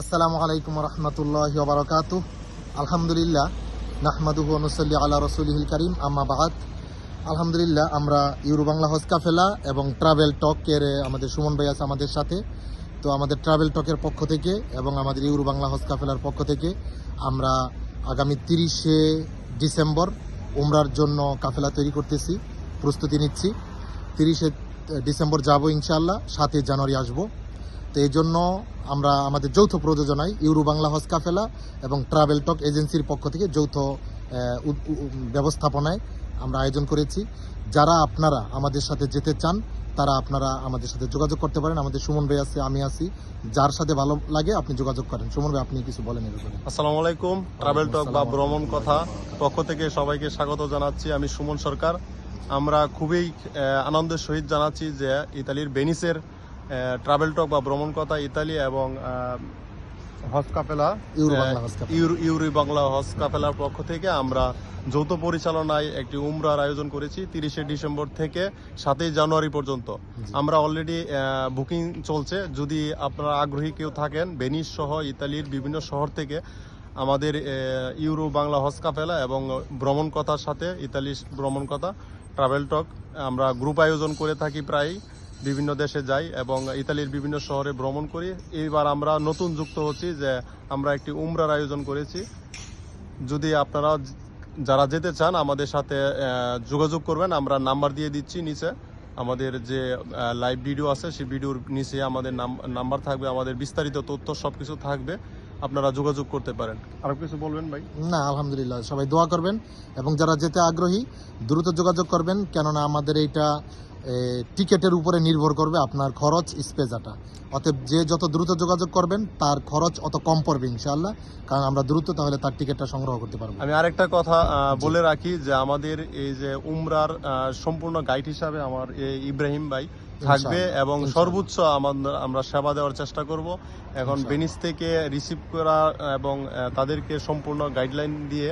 আসসালামু আলাইকুম রহমতুল্লাহ বারকাত আলহামদুলিল্লাহ, নাহমাদুহু অনুসল্লি আল্লাহ রসুলহিল করিম, আম্মা বাহাদ আলহামদুলিল্লাহ, আমরা ইউরো বাংলা হজ কাফেলা এবং ট্রাভেল টকের আমাদের সুমন ভাই আছে আমাদের সাথে। তো আমাদের ট্রাভেল টকের পক্ষ থেকে এবং আমাদের ইউরো বাংলা হজ কাফেলার পক্ষ থেকে আমরা আগামী তিরিশে ডিসেম্বর উমরার জন্য কাফেলা তৈরি করতেছি, প্রস্তুতি নিচ্ছি। তিরিশে ডিসেম্বর যাব ইনশাল্লাহ সাতই জানুয়ারি আসব। তো এই জন্য আমরা আমাদের যৌথ প্রযোজনায় ইউরো বাংলা হজ কাফেলা এবং ট্রাভেল টক এজেন্সির পক্ষ থেকে যৌথ ব্যবস্থাপনায় আমরা আয়োজন করেছি। যারা আপনারা আমাদের সাথে যেতে চান তারা আপনারা আমাদের সাথে যোগাযোগ করতে পারেন। আমাদের সুমন ভাই আছে আমি আছি। যার সাথে ভালো লাগে আপনি যোগাযোগ করেন। সুমন ভাই আপনি কিছু বলেন আসসালামু আলাইকুম। ট্রাভেল টক বা ভ্রমণ কথা পক্ষ থেকে সবাইকে স্বাগত জানাচ্ছি। আমি সুমন সরকার। আমরা খুবই আনন্দের সহিত জানাচ্ছি যে ইতালির বেনিসের ট্রাভেল টক বা ভ্রমণ কথা ইতালি এবং হজ কাফেলা ইউরো বাংলা হজ কাফেলার পক্ষ থেকে আমরা যৌথ পরিচালনায় একটি উমরার আয়োজন করেছি তিরিশে ডিসেম্বর থেকে সাতই জানুয়ারি পর্যন্ত। আমরা অলরেডি বুকিং চলছে। যদি আপনারা আগ্রহী কেউ থাকেন বেনিস সহ ইতালির বিভিন্ন শহর থেকে আমাদের ইউরো বাংলা হজ কাফেলা এবং ভ্রমণ কথার সাথে ইতালি ভ্রমণ কথা ট্রাভেল টক আমরা গ্রুপ আয়োজন করে থাকি প্রায় বিভিন্ন দেশে যাই এবং ইতালির বিভিন্ন শহরে ভ্রমণ করি। এইবার আমরা নতুন যুক্ত হচ্ছি যে আমরা একটি উমরার আয়োজন করেছি। যদি আপনারা যারা যেতে চান, আমাদের সাথে যোগাযোগ করবেন। আমরা নাম্বার দিয়ে দিচ্ছি নিচে। আমাদের যে লাইভ ভিডিও আছে, সেই ভিডিওর নিচে আমাদের নাম- নাম্বার থাকবে। আমাদের বিস্তারিত তথ্য সব কিছু থাকবে। আপনারা যোগাযোগ করতে পারেন। আরও কিছু বলবেন ভাই? না, আলহামদুলিল্লাহ। সবাই দোয়া করবেন এবং যারা যেতে আগ্রহী, দ্রুত যোগাযোগ করবেন। কেননা আমাদের এইটা টিকেটের উপরে নির্ভর করবে আপনার খরচ স্পেজাটা। অতএব যে যত দ্রুত যোগাযোগ করবেন তার খরচ অত কম পড়বে ইনশাল্লাহ কারণ আমরা দ্রুত তাহলে তার টিকিটটা সংগ্রহ করতে পারব। আমি আরেকটা কথা বলে রাখি যে আমাদের এই যে উমরার সম্পূর্ণ গাইড হিসাবে আমার এই ইব্রাহিম ভাই থাকবে এবং সর্বোচ্চ আমাদের আমরা সেবা দেওয়ার চেষ্টা করব। এখন বেনিস থেকে রিসিভ করা এবং তাদেরকে সম্পূর্ণ গাইডলাইন দিয়ে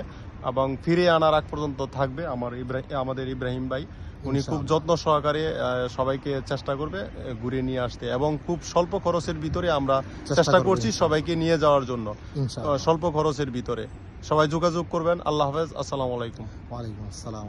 এবং ফিরে আনার আগ পর্যন্ত থাকবে আমার ইব্রাহিম আমাদের ইব্রাহিম ভাই। উনি খুব যত্ন সহকারে সবাইকে চেষ্টা করবে ঘুরে নিয়ে আসতে এবং খুব স্বল্প খরচের ভিতরে আমরা চেষ্টা চেষ্টা করছি সবাইকে নিয়ে যাওয়ার জন্য। স্বল্প খরচের ভিতরে। সবাই যোগাযোগ করবেন। আল্লাহ হাফেজ। আসসালামু আলাইকুম। ওয়ালাইকুম আসসালাম।